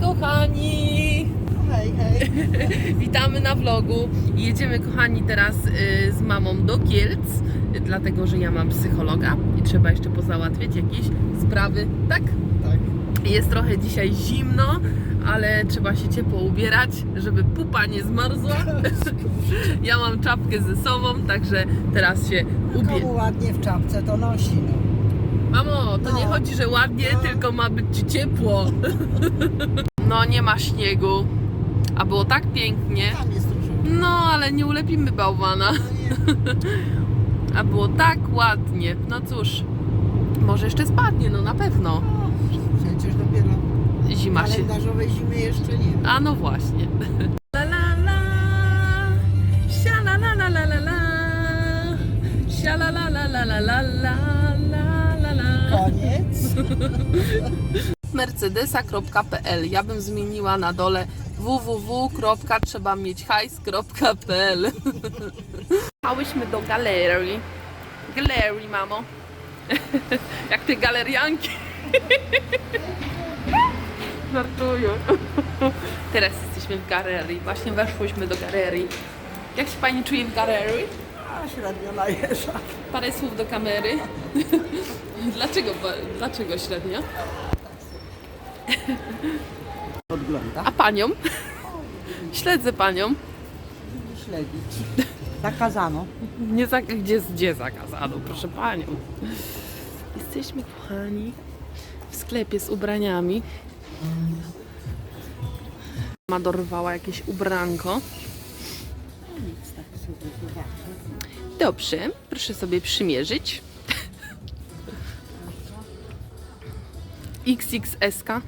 kochani! Hej, hej. Witamy na vlogu. Jedziemy kochani teraz y, z mamą do Kielc, dlatego że ja mam psychologa i trzeba jeszcze pozałatwiać jakieś sprawy. Tak? Tak. Jest trochę dzisiaj zimno, ale trzeba się ciepło ubierać, żeby pupa nie zmarzła. Ja mam czapkę ze sobą, także teraz się ubieram. Komu ładnie w czapce to nosi, no. Mamo, to nie No. chodzi, że ładnie, No. tylko ma być ci ciepło. No nie ma śniegu, a było tak pięknie. Tam jest dużo. No, ale nie ulepimy bałwana. No. A było tak ładnie. No cóż, może jeszcze spadnie, no na pewno. Przecież dopiero Zima się. kalendarzowej zimy jeszcze nie. A no właśnie. La la la, sia la la la la la la, sia la la la la la la la la la la. Koniec. mercedesa.pl. Ja bym zmieniła na dole www.trzebamieć.hajs.pl Jechałyśmy do galerii. Galerii, mamo. Jak te galerianki. Żartuję. Teraz jesteśmy w galerii. Właśnie weszłyśmy do galerii. Jak się pani czuje w galerii? A średnio najeżdża. Parę słów do kamery. Dlaczego, dlaczego średnio? Podgląda. A panią? Śledzę panią. Śledzić. Zakazano. Nie za, gdzie, gdzie zakazano, proszę panią. Jesteśmy kochani w sklepie z ubraniami. Ma dorwała jakieś ubranko. Tak. Dobrze, proszę sobie przymierzyć. XXS. -ka.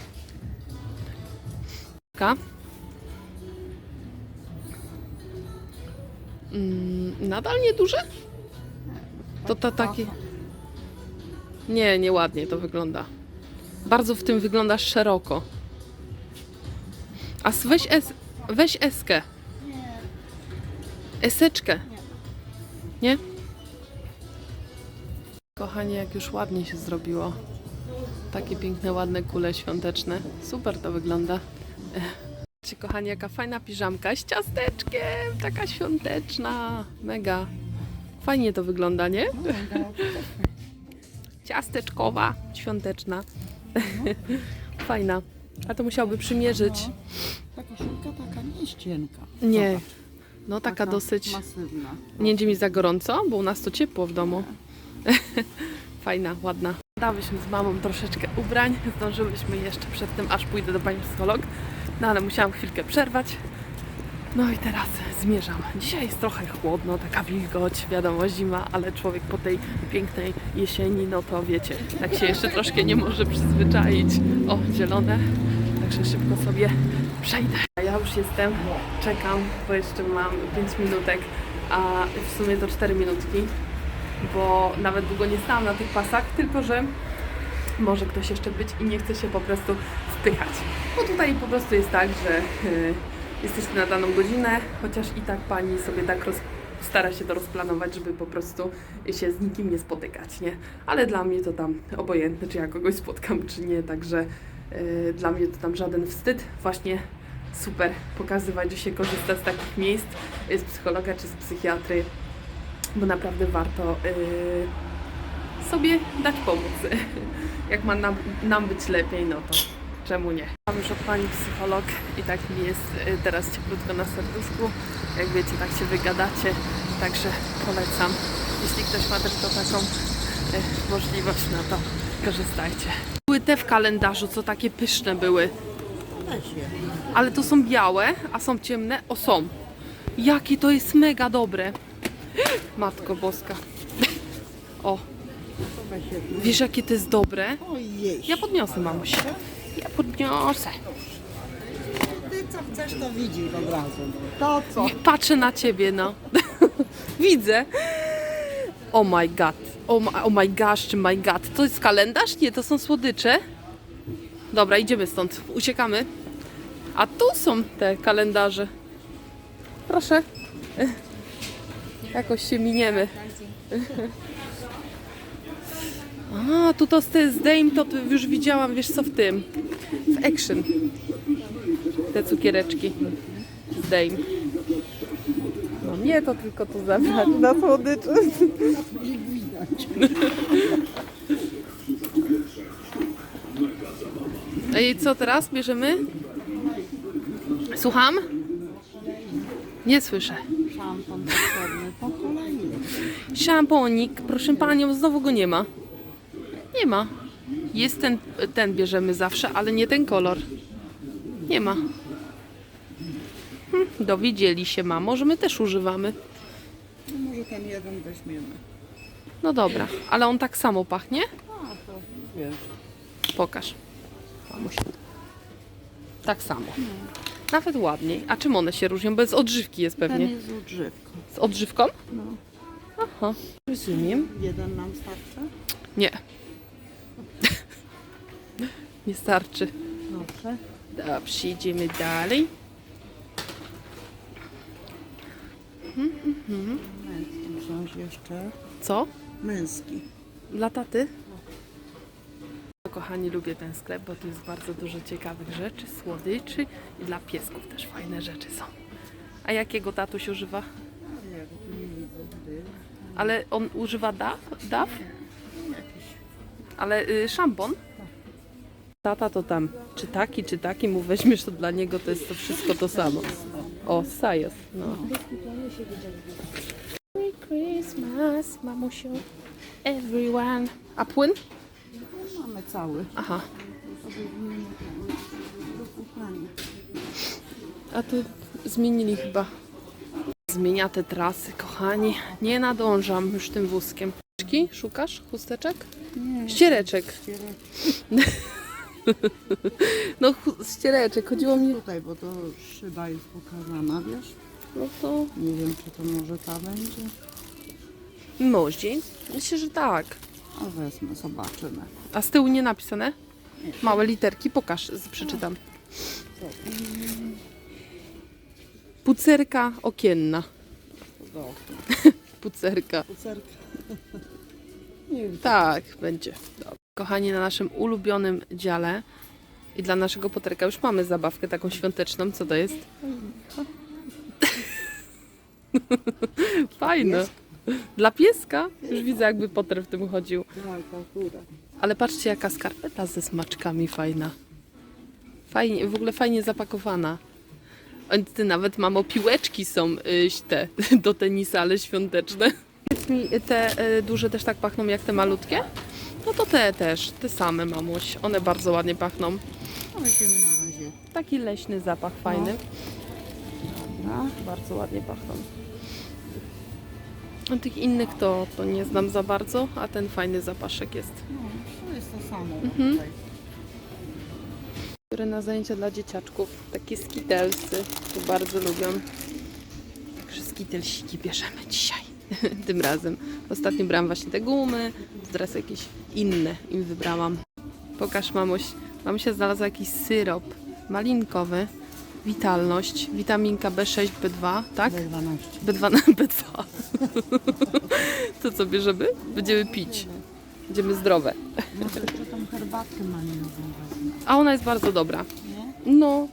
Ka. Mm, nadal nieduże? To to takie. Nie, nieładnie to wygląda. Bardzo w tym wyglądasz szeroko. A weź es, weź eskę. Eseczkę. Nie? Kochanie, jak już ładnie się zrobiło. Takie piękne, ładne kule świąteczne. Super to wygląda. Cię, kochani, jaka fajna piżamka z ciasteczkiem. Taka świąteczna. Mega. Fajnie to wygląda, nie? Ciasteczkowa, świąteczna. Fajna. A to musiałby przymierzyć. Ta koszulka taka nie jest cienka. Nie. No taka dosyć... Masywna. Nie będzie mi za gorąco, bo u nas to ciepło w domu. Fajna, ładna. Dałyśmy z mamą troszeczkę ubrań. Zdążyłyśmy jeszcze przed tym, aż pójdę do pani psycholog. No ale musiałam chwilkę przerwać. No i teraz zmierzam. Dzisiaj jest trochę chłodno, taka wilgoć, wiadomo, zima, ale człowiek po tej pięknej jesieni, no to wiecie, tak się jeszcze troszkę nie może przyzwyczaić. O, zielone. Także szybko sobie przejdę. Ja już jestem, czekam, bo jeszcze mam 5 minutek, a w sumie to 4 minutki, bo nawet długo nie stałam na tych pasach, tylko że może ktoś jeszcze być i nie chce się po prostu wpychać. Bo tutaj po prostu jest tak, że y, jesteśmy na daną godzinę, chociaż i tak pani sobie tak roz, stara się to rozplanować, żeby po prostu się z nikim nie spotykać, nie? Ale dla mnie to tam obojętne, czy ja kogoś spotkam, czy nie, także y, dla mnie to tam żaden wstyd. Właśnie super pokazywać, że się korzysta z takich miejsc, y, z psychologa czy z psychiatry, bo naprawdę warto sobie dać pomóc. Jak ma nam, nam być lepiej, no to czemu nie? Mam już od pani psycholog i tak mi jest y, teraz cieplutko na serduszku. Jak wiecie, tak się wygadacie, także polecam. Jeśli ktoś ma tylko taką y, możliwość, no to korzystajcie. Były te w kalendarzu, co takie pyszne były. Ale to są białe, a są ciemne? O, są. Jakie to jest mega dobre. Matko boska. O, To wiesz jakie to jest dobre? Ja podniosę, mamuś. Ja podniosę. Ty co chcesz, to widzi od razu. To co? Patrzę na ciebie, no. Widzę. Oh my god. Oh my, oh my gosh, czy my god. To jest kalendarz? Nie, to są słodycze. Dobra, idziemy stąd. Uciekamy. A tu są te kalendarze. Proszę. Jakoś się miniemy. A, tu to z zdejm, to już widziałam, wiesz co w tym. w Action. Te cukiereczki. Zdejm. No nie, to tylko tu zabrać na słodyczy. Ej, co teraz bierzemy? Słucham? Nie słyszę. Szampon po kolei. Szamponik, proszę panią, znowu go nie ma. Nie ma. Jest ten, ten bierzemy zawsze, ale nie ten kolor. Nie ma. Hm, dowiedzieli się, mamo, że my też używamy. No może ten jeden weźmiemy. No dobra, ale on tak samo pachnie? A to wiesz. Pokaż. Mamuś. Tak samo. Nawet ładniej. A czym one się różnią? Bez odżywki jest Ten pewnie. jest z odżywką. Z odżywką? No. Aha, rozumiem. Jeden nam starczy? Nie. Nie starczy. Dobrze. Dobrze, idziemy dalej. Męski wziąć jeszcze. Co? Męski. Dla taty? Kochani, lubię ten sklep, bo tu jest bardzo dużo ciekawych rzeczy, słodyczy i dla piesków też fajne rzeczy są. A jakiego tatuś używa? Ale on używa DAF? DAF? Ale y, szampon? Tata to tam, czy taki, czy taki mu weźmiesz, to dla niego to jest to wszystko to samo. O, Sajos, no. Merry Christmas, mamusiu, everyone. A płyn? Mamy cały. Aha. A tu zmienili chyba. Zmienia te trasy, kochani. Nie nadążam już tym wózkiem. Szukasz chusteczek? Nie. Ściereczek. Ścierek. No, ściereczek. Chodziło mi... Tutaj, bo to szyba jest pokazana, wiesz? No to... Nie wiem, czy to może ta będzie. Moździeń? Myślę, że tak. A wezmę, zobaczymy. A z tyłu nie napisane? Małe literki. Pokaż, przeczytam. Pucerka okienna. Pucerka. Pucerka. Nie wiem, Tak, będzie. Dobra. Kochani, na naszym ulubionym dziale i dla naszego poterka już mamy zabawkę taką świąteczną. Co to jest? Fajne. Dla pieska? Już widzę, jakby poter w tym chodził. Ale patrzcie, jaka skarpeta ze smaczkami fajna. Fajnie, w ogóle fajnie zapakowana. Ty nawet, mamo, piłeczki są y, te do tenisa, ale świąteczne. Te y, duże też tak pachną jak te malutkie? No to te też, te same, mamuś. One bardzo ładnie pachną. No weźmiemy na razie. Taki leśny zapach fajny. Dobra. Bardzo ładnie pachną. A tych innych to, to nie znam za bardzo, a ten fajny zapaszek jest. No, to jest to samo. Mhm. Tutaj. które na zajęcia dla dzieciaczków, takie skitelsy, to bardzo lubią. Także skitelsiki bierzemy dzisiaj, tym razem. Ostatnio brałam właśnie te gumy, teraz jakieś inne im wybrałam. Pokaż mamuś, mamusia znalazła jakiś syrop malinkowy, witalność, witaminka B6, B2, tak? B12. B2 na B2. To co bierzemy? Będziemy pić. Będziemy zdrowe. Może tą herbatkę malinową wezmę. A ona jest bardzo dobra. Nie? No,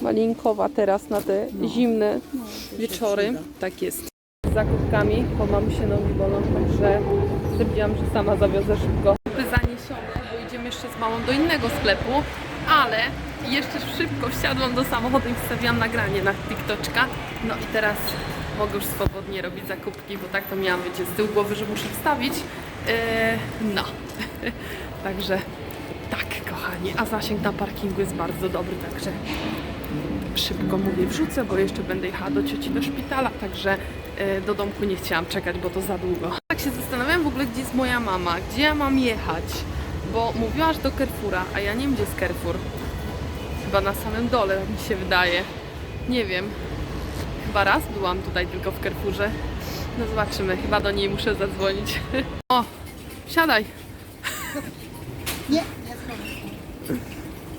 malinkowa teraz na te zimne No, to się wieczory. Tak jest. Z zakupkami, bo mam się nogi bolą, także stwierdziłam, że sama zawiozę szybko. Zaniesione, bo idziemy jeszcze z mamą do innego sklepu, ale jeszcze szybko wsiadłam do samochodu i wstawiłam nagranie na TikToczka. No i teraz mogę już swobodnie robić zakupki, bo tak to miałam, wiecie, z tyłu głowy, że muszę wstawić. Eee, no, także tak, kochani, a zasięg na parkingu jest bardzo dobry, także szybko mówię wrzucę, bo jeszcze będę jechała do cioci do szpitala, także do domku nie chciałam czekać, bo to za długo. Tak się zastanawiam w ogóle, gdzie jest moja mama, gdzie ja mam jechać, bo mówiłaś do Carrefoura, a ja nie wiem, gdzie jest Carrefour. Chyba na samym dole, tak mi się wydaje. Nie wiem. Chyba raz byłam tutaj tylko w Carrefourze. No zobaczymy, chyba do niej muszę zadzwonić. O, siadaj. Nie, nie.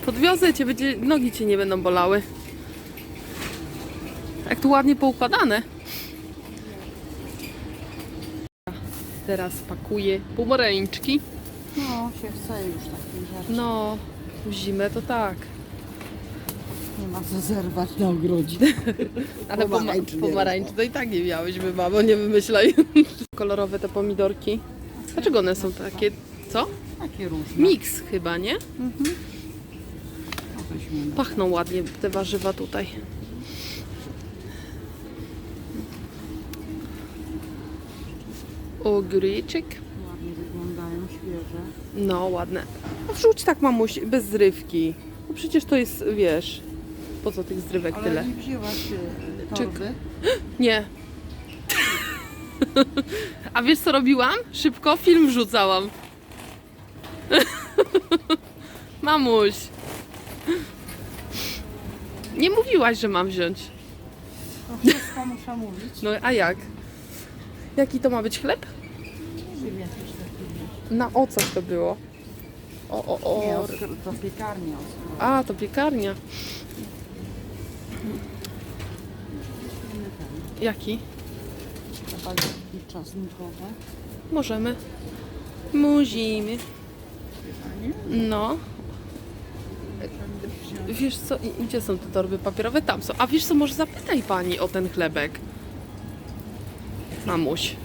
Podwiozę cię, będzie, nogi cię nie będą bolały. Jak tu ładnie poukładane. Teraz pakuję pomarańczki. No, się chce już takich rzeczy. No, W zimę to tak. Nie ma co zerwać na ogrodzie. Ale poma- Pomarańczy nie pomarańczy to i tak nie miałyśmy, mamo, nie wymyślaj. Kolorowe te pomidorki. Dlaczego one są takie, co? Takie różne. Miks chyba, nie? O, weźmiemy. Pachną ładnie te warzywa tutaj. Ogóreczek. Ładnie wyglądają, świeże. No, ładne. No wrzuć tak, mamuś, bez zrywki. No przecież to jest, wiesz, po co tych zrywek Ale tyle? nie wzięłaś e, torby. Nie. A wiesz co robiłam? Szybko film wrzucałam. Mamuś. Nie mówiłaś, że mam wziąć. To wszystko muszę mówić. No a jak? Jaki to ma być chleb? Nie wiem. Na o coś to było. O, o, Nie, o. to piekarnia. A, to piekarnia. Jaki? Zapalniki czosnkowe. Możemy. Musimy. No. Wiesz co, i- gdzie są te torby papierowe? Tam są. A wiesz co, może zapytaj pani o ten chlebek. Mamuś.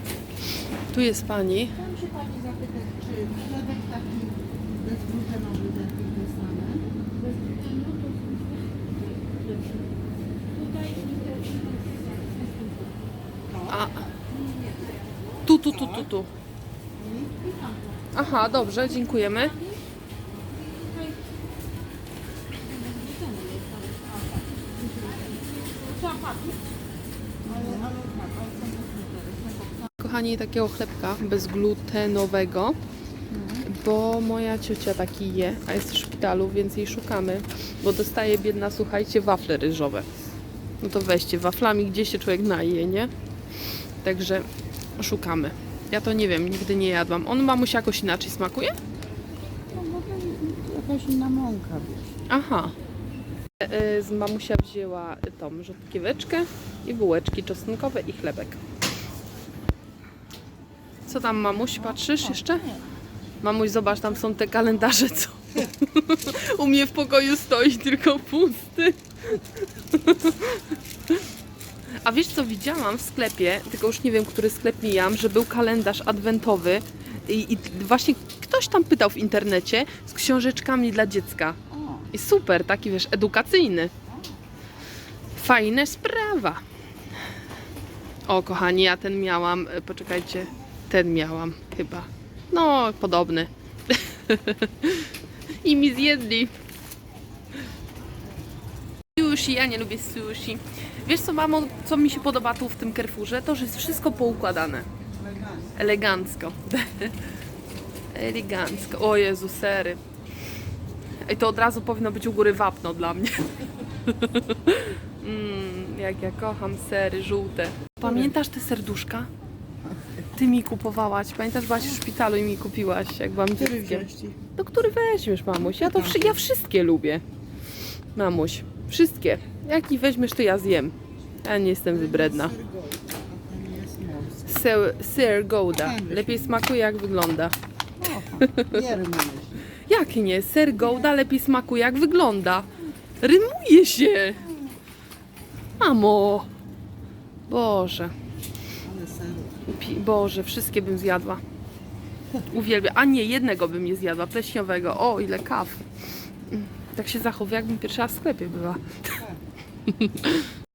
Tu jest pani. Chciałam się Pani zapytać, czy chlebek taki bezglutenowy taki dostanę? A. Tu, tu, tu, tu, tu. Aha, dobrze, dziękujemy. Kochani, takiego chlebka bezglutenowego, bo moja ciocia taki je, a jest w szpitalu, więc jej szukamy, bo dostaje biedna, słuchajcie, wafle ryżowe. No to weźcie, waflami gdzie się człowiek naje, nie? Także szukamy. Ja to nie wiem, nigdy nie jadłam. On mamuś jakoś inaczej smakuje? No to jakaś inna mąka, wiesz. Aha. E, e, Z mamusia wzięła tą rzodkieweczkę i bułeczki czosnkowe i chlebek. Co tam mamuś, patrzysz jeszcze? Mamuś, zobacz, tam są te kalendarze, co u mnie w pokoju stoi tylko pusty. A wiesz co, widziałam w sklepie, tylko już nie wiem, który sklep mijam, że był kalendarz adwentowy i, i właśnie ktoś tam pytał w internecie z książeczkami dla dziecka. I super, taki wiesz, edukacyjny. Fajna sprawa. O, kochani, ja ten miałam, e, poczekajcie, ten miałam chyba. No, podobny. I mi zjedli. Sushi, ja nie lubię sushi. Wiesz co, mamo, co mi się podoba tu w tym Carrefourze? To, że jest wszystko poukładane. elegancko. Elegancko. O Jezu, sery. Ej, to od razu powinno być u góry wapno dla mnie. mm, jak ja kocham sery żółte. Pamiętasz te serduszka? Ty mi kupowałaś. Pamiętasz, byłaś w szpitalu i mi kupiłaś, jak byłam dzieckiem. ci? To który weźmiesz, mamuś? Ja to wszy- ja wszystkie lubię. Mamuś, wszystkie. Jaki weźmiesz, to ja zjem. Ja nie jestem wybredna. Ser, ser Gouda. Lepiej smakuje, jak wygląda. Nie rymujesz. Jak nie? Ser Gouda lepiej smakuje, jak wygląda. Rymuje się. Mamo. Boże. Ale. Pi- Boże, wszystkie bym zjadła. Uwielbiam. A nie, jednego bym nie zjadła, pleśniowego. O, ile kaw. Tak się zachowuje, jakbym pierwsza raz w sklepie była.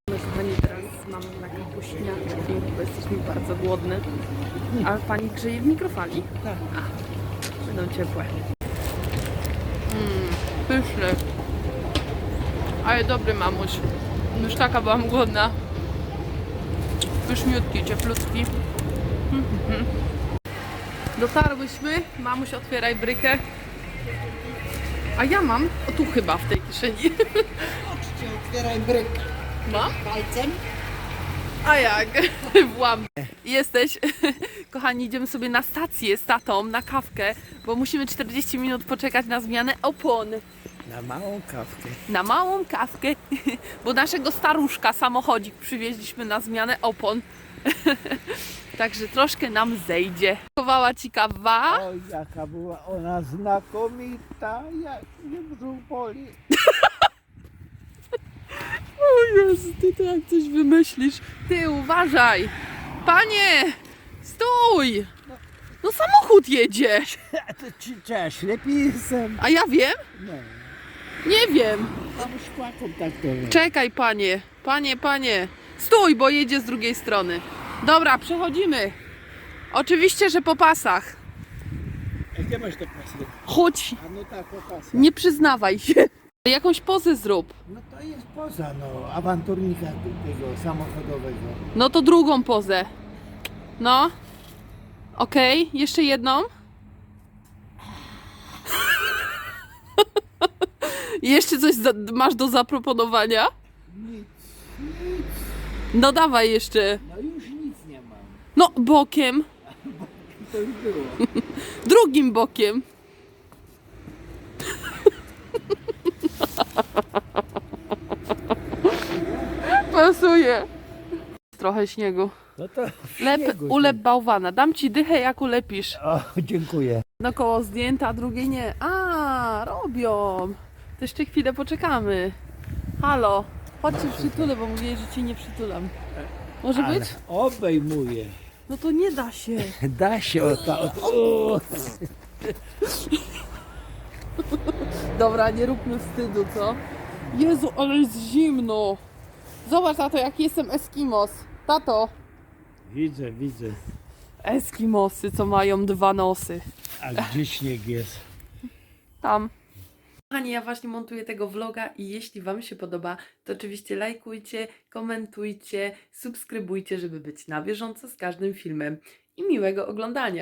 No kochani, teraz mamy na kapuśniaczki, bo jesteśmy bardzo głodne. A pani grzeje w mikrofali. Tak. Będą ciepłe. Mmm, pyszne. Ale dobry mamuś. Już taka byłam głodna. Pyszniutki, cieplutki. Dotarłyśmy. Mamuś, otwieraj brykę. A ja mam, o tu chyba w tej kieszeni. Chodźcie, otwieraj bryk Mam? palcem. A jak? Włam. Jesteś. Kochani, idziemy sobie na stację z tatą, na kawkę, bo musimy 40 minut poczekać na zmianę opon. Na małą kawkę. Na małą kawkę, bo naszego staruszka samochodzik przywieźliśmy na zmianę opon. także troszkę nam zejdzie. Chowała ci kawa. Oj, jaka była ona znakomita, jak mnie brzuch boli. O Jezu, ty to jak coś wymyślisz. Ty uważaj. Panie, stój. No samochód jedzie. A to czy? A ja wiem? No, Nie wiem. szkła kontaktowe. Czekaj, panie. Panie, panie. Stój, bo jedzie z drugiej strony. Dobra, przechodzimy. Oczywiście, że po pasach. Jakie masz te pasy? Chodź, A no tak, o pasy. nie przyznawaj się. Jakąś pozę zrób. No to jest poza, no, awanturnika tego samochodowego. No to drugą pozę. No. Okej, jeszcze jedną. jeszcze coś za- masz do zaproponowania? Nic, No dawaj jeszcze. no już. No, bokiem. To już było. Drugim bokiem. Pasuje. Trochę śniegu. No to Lep, śniegu, ulep bałwana. Dam ci dychę, jak ulepisz. O, dziękuję. No koło zdjęta, a drugie nie. A, robią. To jeszcze chwilę poczekamy. Halo, chodź cię przytulę, bo mówię, że cię nie przytulam. Może Ale być? obejmuję. No to nie da się. Da się o ta, o, o, Dobra, nie róbmy wstydu, co? Jezu, ale jest zimno. Zobacz na to, jak jestem Eskimos. Tato. Widzę, widzę. Eskimosy, co mają dwa nosy. A gdzie śnieg jest? Tam. Kochani, ja właśnie montuję tego vloga i jeśli Wam się podoba, to oczywiście lajkujcie, komentujcie, subskrybujcie, żeby być na bieżąco z każdym filmem. I miłego oglądania.